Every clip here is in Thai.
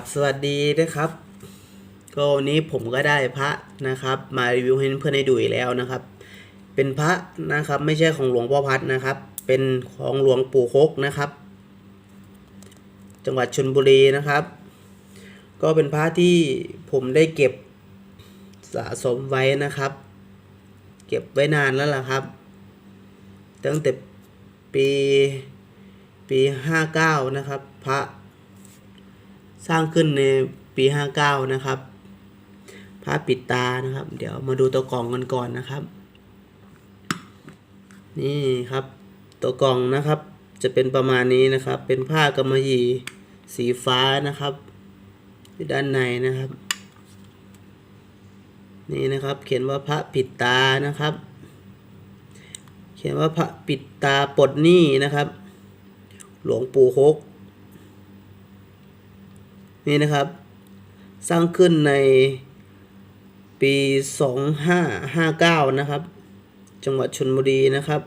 บสวัสดีนะครับ ก็วันนี้ผมก็ได้พระนะครับ มารีวิวให้เพื่อนๆได้ดูอีกแล้วนะครับ เป็นพระนะครับ ไม่ใช่ของหลวงพ่อพัดนะครับ เป็นของหลวงปู่คกนะครับ จังหวัดชลบุรีนะครับ ก็เป็นพระที่ผมได้เก็บสะสมไว้นะครับ เก็บไว้นานแล้วล่ะครับ ตั้งแต่ปีปีห้าเก้านะครับ พระ สร้างขึ้นในปีห้าเก้านะครับพระปิดตานะครับ เดี๋ยวมาดูตัวกล่องกันก่อนนะครับ นี่ครับ ตัวกล่องนะครับ จะเป็นประมาณนี้นะครับ เป็นผ้ากำมะหยี่สีฟ้านะครับอยู่ด้านในนะครับ นี่นะครับ เขียนว่าพระปิดตานะครับ เขียนว่าพระปิดตาปลดหนี้นะครับ หลวงปู่ฮก นี่นะครับ สร้างขึ้นในปี 2559 นะครับ จังหวัดชนบุรีนะครับ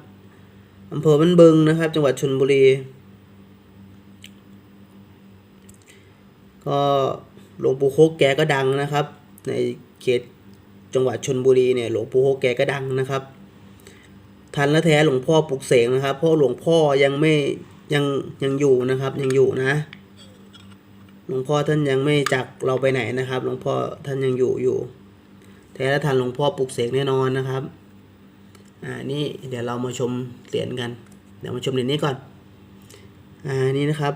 อำเภอบ้านบึงนะครับ จังหวัดชนบุรี ก็หลวงปู่โคกแกก็ดังนะครับ ในเขตจังหวัดชนบุรีเนี่ยหลวงปู่โคกแกก็ดังนะครับ ทันและแท้หลวงพ่อปลุกเสกนะครับเพราะหลวงพ่อยังไม่ยังยังอยู่นะครับยังอยู่นะ หลวงพ่อท่านยังไม่จากเราไปไหนนะครับ หลวงพ่อท่านยังอยู่อยู่แท้และทันหลวงพ่อปลุกเสกแน่นอนนะครับ อ่านี่เดี๋ยวเรามาชมเหรียญกัน เดี๋ยวมาชมเหรียญนี้ก่อน อ่านี่นะครับ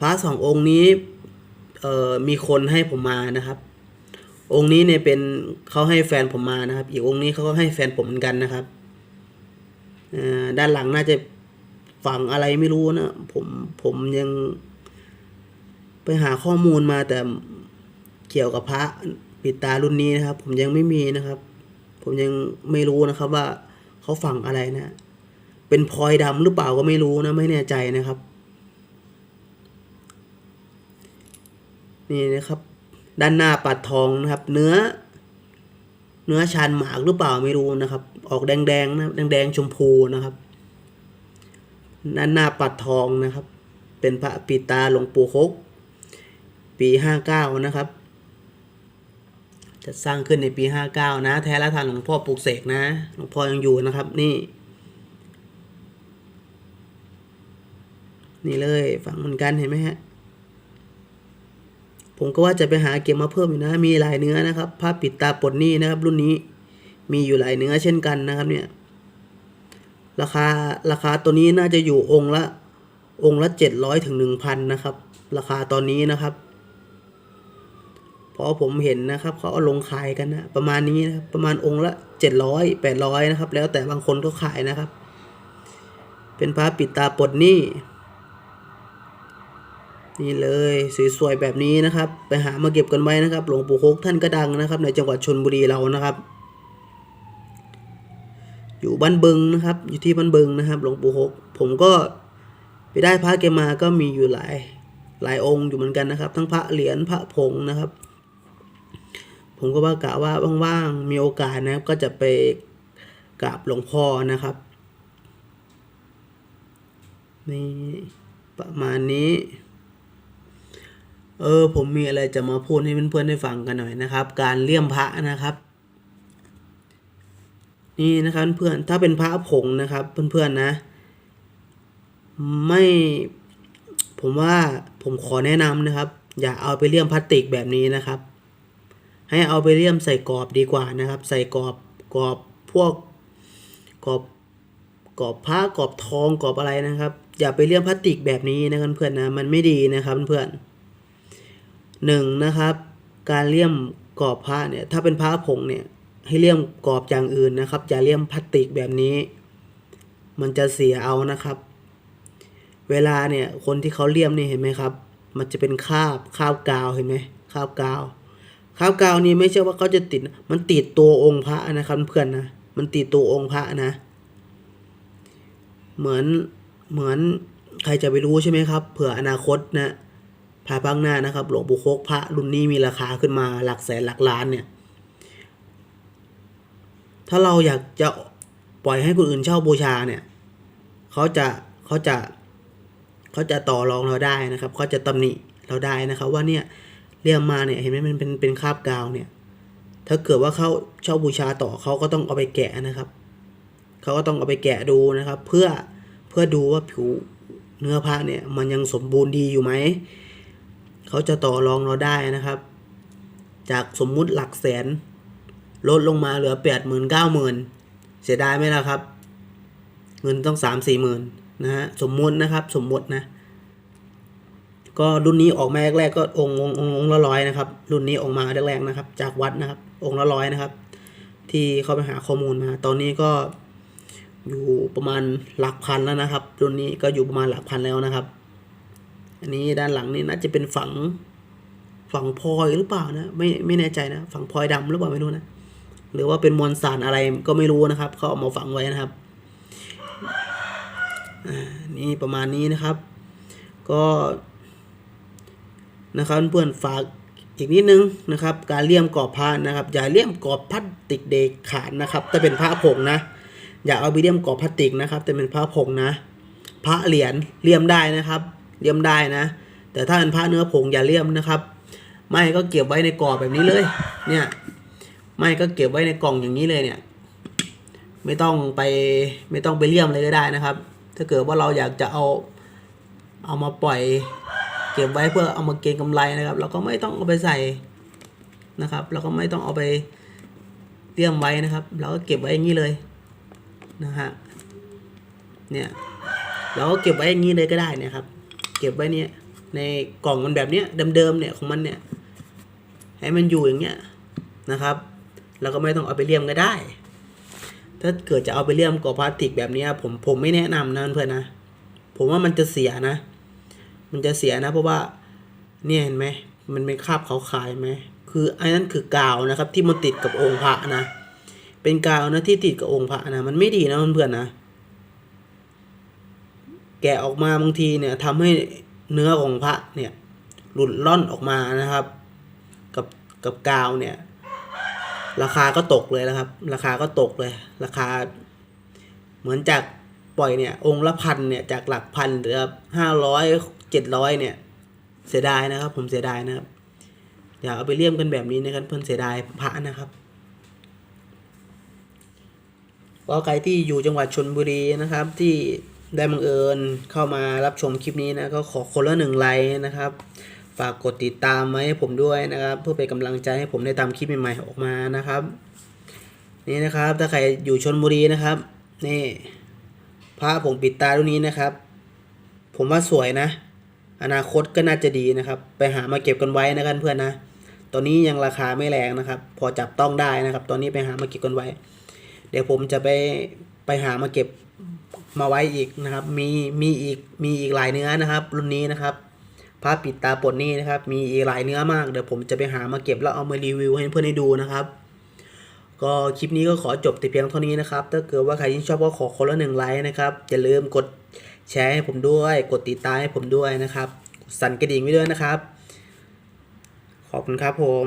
พระสององค์นี้ เอ่อมีคนให้ผมมานะครับ องค์นี้เนี่ยเป็นเขาให้แฟนผมมานะครับ อีกองค์นี้เขาก็ให้แฟนผมเหมือนกันนะครับอ่าด้านหลังน่าจะฝังอะไรไม่รู้นะ ผมผมยัง หาข้อมูลมาแต่เกี่ยวกับพระปิดตารุ่นนี้นะครับ ผมยังไม่มีนะครับ ผมยังไม่รู้นะครับว่าเขาฝังอะไรนะ เป็นพลอยดำหรือเปล่าก็ไม่รู้นะไม่แน่ใจนะครับ นี่นะครับ ด้านหน้าปัดทองนะครับ เนื้อ เนื้อชานหมากหรือเปล่าไม่รู้นะครับ ออกแดงๆนะแดงๆชมพูนะครับด้านหน้าปัดทองนะครับ เป็นพระปิดตาหลวงปู่คก ปีห้าเก้านะครับ จะสร้างขึ้นในปีห้าเก้านะ แท้และทานหลวงพ่อปลูกเสกนะหลวงพ่อยังอยู่นะครับ นี่ นี่เลยฝังเหมือนกันเห็นไหมฮะผมก็ว่าจะไปหาเก็บมาเพิ่มอยู่นะ มีหลายเนื้อนะครับผ้าปิดตาปลดหนี้นะครับ รุ่นนี้มีอยู่หลายเนื้อเช่นกันนะครับเนี่ย ราคาราคาตัวนี้น่าจะอยู่องค์ละองค์ละเจ็ดร้อยถึงหนึ่งพันนะครับ ราคาตอนนี้นะครับ เพราะผมเห็นนะครับเขาเอาลงขายกันนะประมาณนี้นะครับประมาณองค์ละเจ็ดร้อยแปดร้อยนะครับ แล้วแต่บางคนก็ขายนะครับ เป็นพระปิดตาปลดหนี้นี่เลยสวยๆแบบนี้นะครับ ไปหามาเก็บกันไว้นะครับ หลวงปู่โคกท่านก็ดังนะครับ ในจังหวัดชนบุรีเรานะครับ อยู่บ้านบึงนะครับ อยู่ที่บ้านบึงนะครับ หลวงปู่โคกผมก็ไปได้พระแกมาก็มีอยู่หลายหลายองค์อยู่เหมือนกันนะครับ ทั้งพระเหรียญพระผงนะครับ ผมก็ว่ากะว่าว่างๆมีโอกาสนะครับ ก็จะไปกราบหลวงพ่อนะครับ นี่ประมาณนี้ เออ ผมมีอะไรจะมาพูดให้เพื่อนๆได้ฟังกันหน่อยนะครับ การเลี่ยมพระนะครับ นี่นะครับเพื่อนถ้าเป็นพระผงนะครับ เพื่อนๆนะ ไม่ผมว่าผมขอแนะนำนะครับ อย่าเอาไปเลี่ยมพลาสติกแบบนี้นะครับ ให้เอาไปเลี่ยมใส่กรอบดีกว่านะครับ ใส่กรอบกรอบพวกกรอบกรอบผ้ากรอบทองกรอบอะไรนะครับ อย่าไปเลี่ยมพลาสติกแบบนี้นะครับเพื่อนนะมันไม่ดีนะครับเพื่อนหนึ่งนะครับ การเลี่ยมกรอบผ้าเนี่ยถ้าเป็นผ้าผงเนี่ยให้เลี่ยมกรอบอย่างอื่นนะครับ อย่าเลี่ยมพลาสติกแบบนี้ มันจะเสียเอานะครับ เวลาเนี่ยคนที่เขาเลี่ยมนี่เห็นไหมครับ มันจะเป็นคราบคราบกาวเห็นไหมคราบกาว คราบกาวนี่ไม่ใช่ว่าเขาจะติด มันติดตัวองค์พระนะครับเพื่อนนะ มันติดตัวองค์พระนะ เหมือน เหมือนใครจะไปรู้ใช่ไหมครับ เผื่ออนาคตนะภายภาคหน้านะครับ หลวงปู่โคกพระรุ่นนี้มีราคาขึ้นมาหลักแสนหลักล้านเนี่ย ถ้าเราอยากจะปล่อยให้คนอื่นเช่าบูชาเนี่ย เขาจะเขาจะเขาจะต่อรองเราได้นะครับ เขาจะตำหนิเราได้นะครับ ว่าเนี่ย เลี่ยมมาเนี่ยเห็นไหมมันเป็นเป็นคราบกาวเนี่ย ถ้าเกิดว่าเขาเช่าบูชาต่อเขาก็ต้องเอาไปแกะนะครับเขาก็ต้องเอาไปแกะดูนะครับ เพื่อเพื่อดูว่าผิวเนื้อพระเนี่ยมันยังสมบูรณ์ดีอยู่ไหมเขาจะต่อรองเราได้นะครับ จากสมมุติหลักแสน ลดลงมาเหลือแปดหมื่นเก้าหมื่นเสียดายไหมล่ะครับ เงินต้องสามสี่หมื่นนะฮะสมมุตินะครับ สมมุตินะ ก็รุ่นนี้ออกมาแรกๆก็องค์องค์องค์องละร้อยนะครับ รุ่นนี้ออกมาแรกๆนะครับ จากวัดนะครับ องค์ละร้อยนะครับ ที่เขาไปหาข้อมูลมา ตอนนี้ก็อยู่ประมาณหลักพันแล้วนะครับ รุ่นนี้ก็อยู่ประมาณหลักพันแล้วนะครับ อันนี้ด้านหลังนี่น่าจะเป็นฝังฝังพลอยหรือเปล่านะไม่ไม่แน่ใจนะฝังพลอยดำหรือเปล่าไม่รู้นะหรือว่าเป็นมวลสารอะไรก็ไม่รู้นะครับเขาเอามาฝังไว้นะครับอ่านี่ประมาณนี้นะครับ ก็ นะครับเพื่อนฝากอีกนิดนึงนะครับ การเลี่ยมกรอบพระนะครับ อย่าเลี่ยมกรอบพลาสติกเด็กขาดนะครับถ้าเป็นพระผงนะ อย่าเอาไปเลี่ยมกรอบพลาสติกนะครับแต่เป็นพระผงนะ พระเหรียญเลี่ยมได้นะครับ เลี่ยมได้นะ แต่ถ้าเป็นพระเนื้อผงอย่าเลี่ยมนะครับ ไม่ก็เก็บไว้ในกรอบแบบนี้เลย เนี่ย ไม่ก็เก็บไว้ในกล่องอย่างนี้เลยเนี่ย ไม่ต้องไปไม่ต้องไปเลี่ยมเลยก็ได้นะครับ ถ้าเกิดว่าเราอยากจะเอาเอามาปล่อย เก็บไว้เพื่อเอามาเก็งกำไรนะครับ เราก็ไม่ต้องเอาไปใส่นะครับ เราก็ไม่ต้องเอาไปเลี่ยมไว้นะครับ เราก็เก็บไว้อย่างนี้เลยนะฮะเนี่ยเราก็เก็บไว้อย่างนี้เลยก็ได้นะครับ เก็บไว้เนี่ยในกล่องมันแบบเนี้ยเดิมๆเนี่ยของมันเนี่ยให้มันอยู่อย่างเงี้ยนะครับแล้วก็ไม่ต้องเอาไปเลี่ยมก็ได้ ถ้าเกิดจะเอาไปเลี่ยมกรอบพลาสติกแบบนี้ผมผมไม่แนะนำนะเพื่อนนะ ผมว่ามันจะเสียนะ มันจะเสียนะ เพราะว่าเนี่ยเห็นไหมมันเป็นคราบขาวขายไหมคือไอ้นั่นคือกาวนะครับ ที่มันติดกับองค์พระนะ เป็นกาวนะที่ติดกับองค์พระนะมันไม่ดีนะเพื่อนๆนะ แกะออกมาบางทีเนี่ยทำให้เนื้อของพระเนี่ยหลุดล่อนออกมานะครับ กับกับกาวเนี่ย ราคาก็ตกเลยนะครับ ราคาก็ตกเลย ราคา เหมือนจากปล่อยเนี่ย องค์ละพันเนี่ยจากหลักพันเหลือห้าร้อย เจ็ดร้อยเนี่ย เสียดายนะครับ ผมเสียดายนะครับ อย่าเอาไปเลี่ยมกันแบบนี้นะครับเพื่อนเสียดายพระนะครับก็ใครที่อยู่จังหวัดชนบุรีนะครับ ที่ได้บังเอิญเข้ามารับชมคลิปนี้นะก็ขอคนละหนึ่งไลค์นะครับ ฝากกดติดตามไว้ให้ผมด้วยนะครับ เพื่อเป็นกำลังใจให้ผมได้ตามคลิปใหม่ๆออกมานะครับ นี่นะครับถ้าใครอยู่ชนบุรีนะครับ นี่พระผงปิดตารุ่นนี้นะครับ ผมว่าสวยนะ อนาคตก็น่าจะดีนะครับ ไปหามาเก็บกันไว้นะครับเพื่อนนะตอนนี้ยังราคาไม่แรงนะครับ พอจับต้องได้นะครับ ตอนนี้ไปหามาเก็บกันไว้ เดี๋ยวผมจะไปไปหามาเก็บมาไว้อีกนะครับ มีมีอีกมีอีกหลายเนื้อนะครับ รุ่นนี้นะครับผ้าปิดตาปดนี้นะครับ มีอีกหลายเนื้อมากเดี๋ยวผมจะไปหามาเก็บแล้วเอามารีวิวให้เพื่อนได้ดูนะครับ ก็คลิปนี้ก็ขอจบแต่เพียงเท่านี้นะครับ ถ้าเกิดว่าใครที่ชอบก็ขอคนละหนึ่งไลค์นะครับอย่าลืมกด แชร์ให้ผมด้วย กดติดตามให้ผมด้วยนะครับ สั่นกระดิ่งไว้ด้วยนะครับ ขอบคุณครับผม